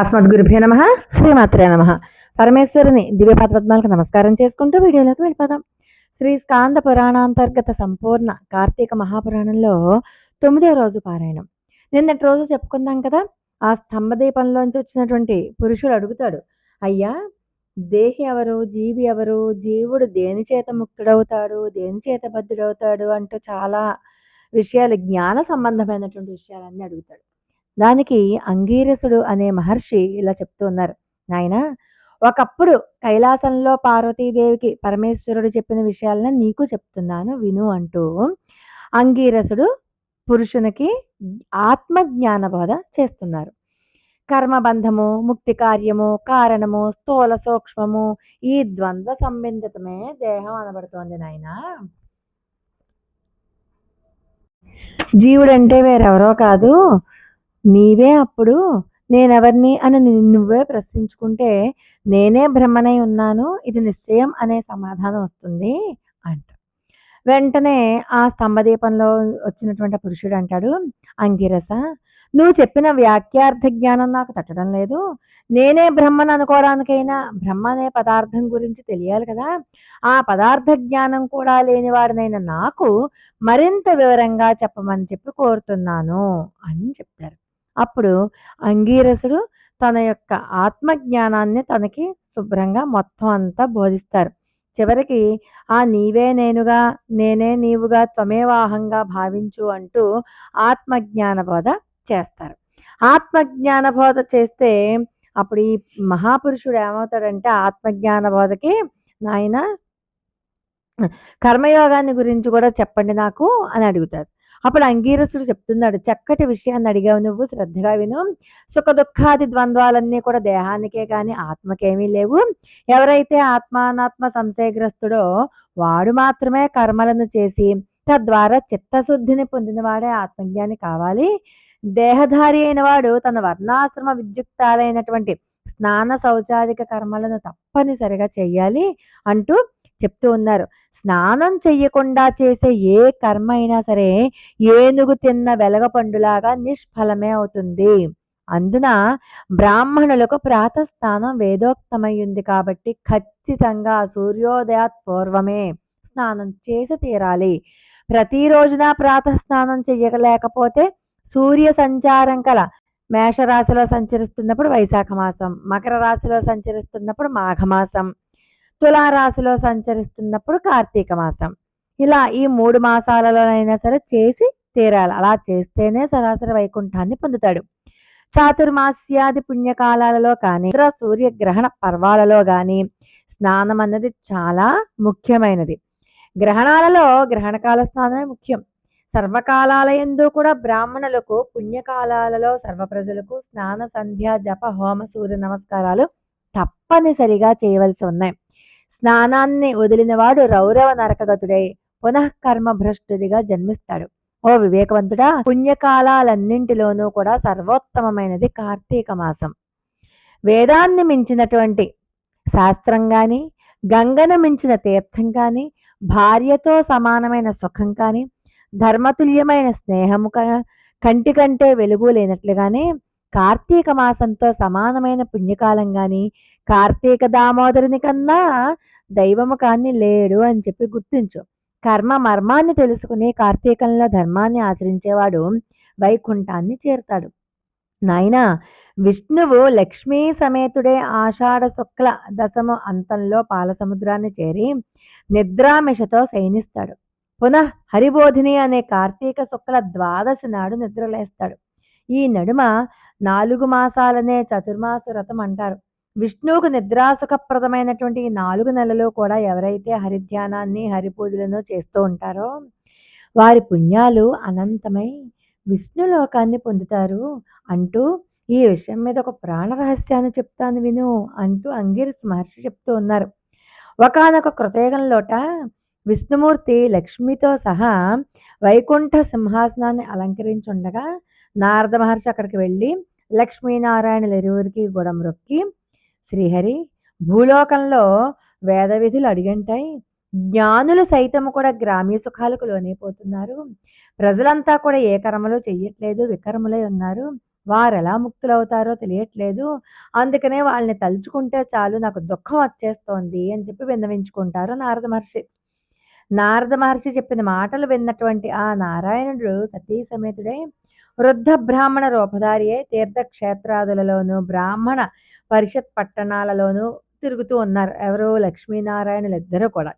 అస్మద్గురుభ్యో నమ. శ్రీమాత్రే నమ. పరమేశ్వరుని దివ్యపాద పద్మాలకు నమస్కారం చేసుకుంటూ వీడియోలోకి వెళ్ళిపోదాం. శ్రీ స్కాంద పురాణాంతర్గత సంపూర్ణ కార్తీక మహాపురాణంలో తొమ్మిదో రోజు పారాయణం. నిన్నటి రోజు చెప్పుకుందాం కదా ఆ స్తంభదీపంలోంచి వచ్చినటువంటి పురుషుడు అడుగుతాడు అయ్యా దేహి ఎవరు జీవి ఎవరు జీవుడు దేని చేత ముక్తుడవుతాడు దేని చేత బద్ధుడవుతాడు? అంటూ చాలా విషయాలు జ్ఞాన సంబంధమైనటువంటి విషయాలన్నీ అడుగుతాడు. దానికి అంగీరసుడు అనే మహర్షి ఇలా చెప్తూ ఉన్నారు నాయన ఒకప్పుడు కైలాసంలో పార్వతీదేవికి పరమేశ్వరుడు చెప్పిన విషయాలను నీకు చెప్తున్నాను విను అంటూ అంగీరసుడు పురుషునికి ఆత్మజ్ఞాన బోధ చేస్తున్నారు. కర్మబంధము ముక్తి కార్యము కారణము స్థూల సూక్ష్మము ఈ ద్వంద్వ సంబంధితమే దేహం అనబడుతోంది నాయన. జీవుడంటే వేరెవరో కాదు నీవే అప్పుడు నేనెవరిని అని నువ్వే ప్రశ్నించుకుంటే నేనే బ్రహ్మనై ఉన్నాను ఇది నిశ్చయం అనే సమాధానం వస్తుంది అంట. వెంటనే ఆ స్తంభదీపంలో వచ్చినటువంటి పురుషుడు అంటాడు అంగిరస నువ్వు చెప్పిన వ్యాఖ్యార్థ జ్ఞానం నాకు తట్టడం లేదు. నేనే బ్రహ్మను అనుకోవడానికైనా బ్రహ్మ అనే పదార్థం గురించి తెలియాలి కదా. ఆ పదార్థ జ్ఞానం కూడా లేనివాడినైన నాకు మరింత వివరంగా చెప్పమని చెప్పి కోరుతున్నాను అని చెప్తారు. అప్పుడు అంగీరసుడు తన యొక్క ఆత్మజ్ఞానాన్ని తనకి శుభ్రంగా మొత్తం అంతా బోధిస్తారు. చివరికి ఆ నీవే నేనుగా నేనే నీవుగా త్వమేవాహంగా భావించు అంటూ ఆత్మజ్ఞాన బోధ చేస్తారు. ఆత్మజ్ఞాన బోధ చేస్తే అప్పుడు ఈ మహాపురుషుడు ఏమవుతాడంటే ఆత్మజ్ఞాన బోధకి నాయన కర్మయోగాన్ని గురించి కూడా చెప్పండి నాకు అని అడుగుతారు. అప్పుడు అంగీరసుడు చెప్తున్నాడు చక్కటి విషయాన్ని అడిగావు నువ్వు శ్రద్ధగా విను. సుఖ దుఃఖాది ద్వంద్వాలన్నీ కూడా దేహానికే కానీ ఆత్మకేమీ లేవు. ఎవరైతే ఆత్మానాత్మ సంశయగ్రస్తుడో వాడు మాత్రమే కర్మలను చేసి తద్వారా చిత్తశుద్ధిని పొందినవాడే ఆత్మజ్ఞాని కావాలి. దేహధారి అయిన వాడు తన వర్ణాశ్రమ విద్యుక్తాలైనటువంటి స్నాన శౌచాదిక కర్మలను తప్పనిసరిగా చేయాలి అంటూ చెప్తూ ఉన్నారు. స్నానం చెయ్యకుండా చేసే ఏ కర్మ అయినా సరే ఏనుగు తిన్న వెలగ పండులాగా నిష్ఫలమే అవుతుంది. అందున బ్రాహ్మణులకు ప్రాతస్థానం వేదోక్తమయ్యింది కాబట్టి ఖచ్చితంగా సూర్యోదయాత్ పూర్వమే స్నానం చేసి తీరాలి. ప్రతిరోజున ప్రాతస్నానం చెయ్యలేకపోతే సూర్య సంచారం కల మేషరాశిలో సంచరిస్తున్నప్పుడు వైశాఖ మాసం మకర రాశిలో సంచరిస్తున్నప్పుడు మాఘమాసం తులారాశిలో సంచరిస్తున్నప్పుడు కార్తీక మాసం. ఇలా ఈ మూడు మాసాలలోనైనా సరే చేసి తీరాలి. అలా చేస్తేనే సరాసరి వైకుంఠాన్ని పొందుతాడు. చాతుర్మాస్యాది పుణ్యకాలాలలో కానీ ఇతర సూర్యగ్రహణ పర్వాలలో కానీ స్నానం అన్నది చాలా ముఖ్యమైనది. గ్రహణాలలో గ్రహణకాల స్నానమే ముఖ్యం. సర్వకాలాల ఎందు కూడా బ్రాహ్మణులకు పుణ్యకాలాలలో సర్వ ప్రజలకు స్నాన సంధ్య జప హోమ సూర్య నమస్కారాలు తప్పనిసరిగా చేయవలసి ఉన్నాయి. స్నానాన్ని వదిలినవాడు రౌరవ నరకగతుడై పునఃకర్మ భ్రష్టుడిగా జన్మిస్తాడు. ఓ వివేకవంతుడా పుణ్యకాలాలన్నింటిలోనూ కూడా సర్వోత్తమమైనది కార్తీక మాసం. వేదాన్ని మించినటువంటి శాస్త్రం కానీ గంగను మించిన తీర్థం కానీ భార్యతో సమానమైన సుఖం కానీ ధర్మతుల్యమైన స్నేహము క- కంటి కంటే వెలుగు లేనట్లుగానే కార్తీక మాసంతో సమానమైన పుణ్యకాలం కానీ కార్తీక దామోదరుని కన్నా దైవము కాని లేడు అని చెప్పి గుర్తించు. కర్మ మర్మాన్ని తెలుసుకుని కార్తీకంలో ధర్మాన్ని ఆచరించేవాడు వైకుంఠాన్ని చేరుతాడు. నాయనా విష్ణువు లక్ష్మీ సమేతుడే ఆషాఢ శుక్ల దశము అంతంలో పాలసముద్రాన్ని చేరి నిద్రామిషతో శయనిస్తాడు. పునః హరిబోధిని అనే కార్తీక శుక్ల ద్వాదశి నాడు నిద్రలేస్తాడు. ఈ నడుమ నాలుగు మాసాలనే చతుర్మాస వ్రతం అంటారు. విష్ణువుకు నిద్రాసుఖప్రదమైనటువంటి ఈ నాలుగు నెలలు కూడా ఎవరైతే హరిధ్యానాన్ని హరిపూజలను చేస్తూ ఉంటారో వారి పుణ్యాలు అనంతమై విష్ణులోకాన్ని పొందుతారు అంటూ ఈ విషయం మీద ఒక ప్రాణ రహస్యాన్ని చెప్తాను విను అంటూ అంగిరస్ మహర్షి చెప్తూ ఉన్నారు. ఒకానొక కృతయుగంలోట విష్ణుమూర్తి లక్ష్మితో సహా వైకుంఠ సింహాసనాన్ని అలంకరించుండగా నారద మహర్షి అక్కడికి వెళ్ళి లక్ష్మీనారాయణులు ఇరువురికి గుడమ్రొక్కి శ్రీహరి భూలోకంలో వేద విధులు అడిగంటాయి జ్ఞానులు సైతము కూడా గ్రామీణ సుఖాలకు లోనైపోతున్నారు ప్రజలంతా కూడా ఏ కర్మలు చెయ్యట్లేదు వికర్ములై ఉన్నారు వారెలా ముక్తులవుతారో తెలియట్లేదు. అందుకనే వాళ్ళని తలుచుకుంటే చాలు నాకు దుఃఖం వచ్చేస్తోంది అని చెప్పి విన్నవించుకుంటారు నారద మహర్షి. నారద మహర్షి చెప్పిన మాటలు విన్నటువంటి ఆ నారాయణుడు సతీ సమేతుడై వృద్ధ బ్రాహ్మణ రూపధారియే అయి తీర్థక్షేత్రాదులలోనూ, బ్రాహ్మణ పరిషత్ పట్టణాలలోనూ తిరుగుతూ ఉన్నారు. ఎవరు? లక్ష్మీనారాయణులిద్దరూ కూడా.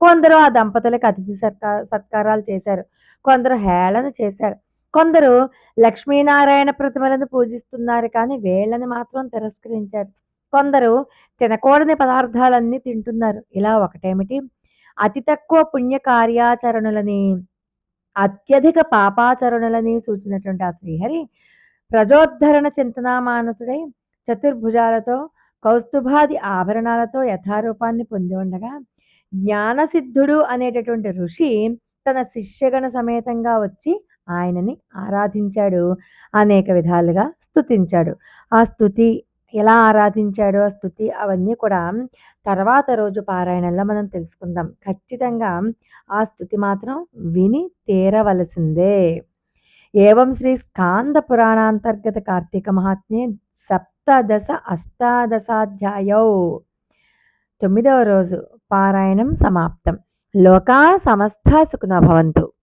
కొందరు ఆ దంపతులకు అతిథి సత్కా సత్కారాలు చేశారు. కొందరు హేళన చేశారు. కొందరు లక్ష్మీనారాయణ ప్రతిమలను పూజిస్తున్నారు కానీ వీళ్ళని మాత్రం తిరస్కరించారు. కొందరు తినకూడని పదార్థాలన్నీ తింటున్నారు. ఇలా ఒకటేమిటి అతి తక్కువ పుణ్య కార్యాచరణలని అత్యధిక పాపాచరణలని సూచినటువంటి ఆ శ్రీహరి ప్రజోద్ధరణ చింతనామానసుడై చతుర్భుజాలతో, కౌస్తుభాది ఆభరణాలతో యథారూపాన్ని పొంది ఉండగా జ్ఞానసిద్ధుడు అనేటటువంటి ఋషి తన శిష్యగణ సమేతంగా వచ్చి ఆయనని ఆరాధించాడు. అనేక విధాలుగా స్థుతించాడు ఆ స్థుతి ఎలా ఆరాధించాడో ఆ అవన్నీ కూడా తర్వాత రోజు పారాయణంలో మనం తెలుసుకుందాం. ఖచ్చితంగా ఆ స్థుతి మాత్రం విని తీరవలసిందే. ఏవం శ్రీ స్కాంద పురాణాంతర్గత కార్తీక మహాత్మ్యే సప్తదశ అష్టాదశాధ్యాయౌ తొమ్మిదవ రోజు పారాయణం సమాప్తం. లోకా సమస్త సుఖనభవంతు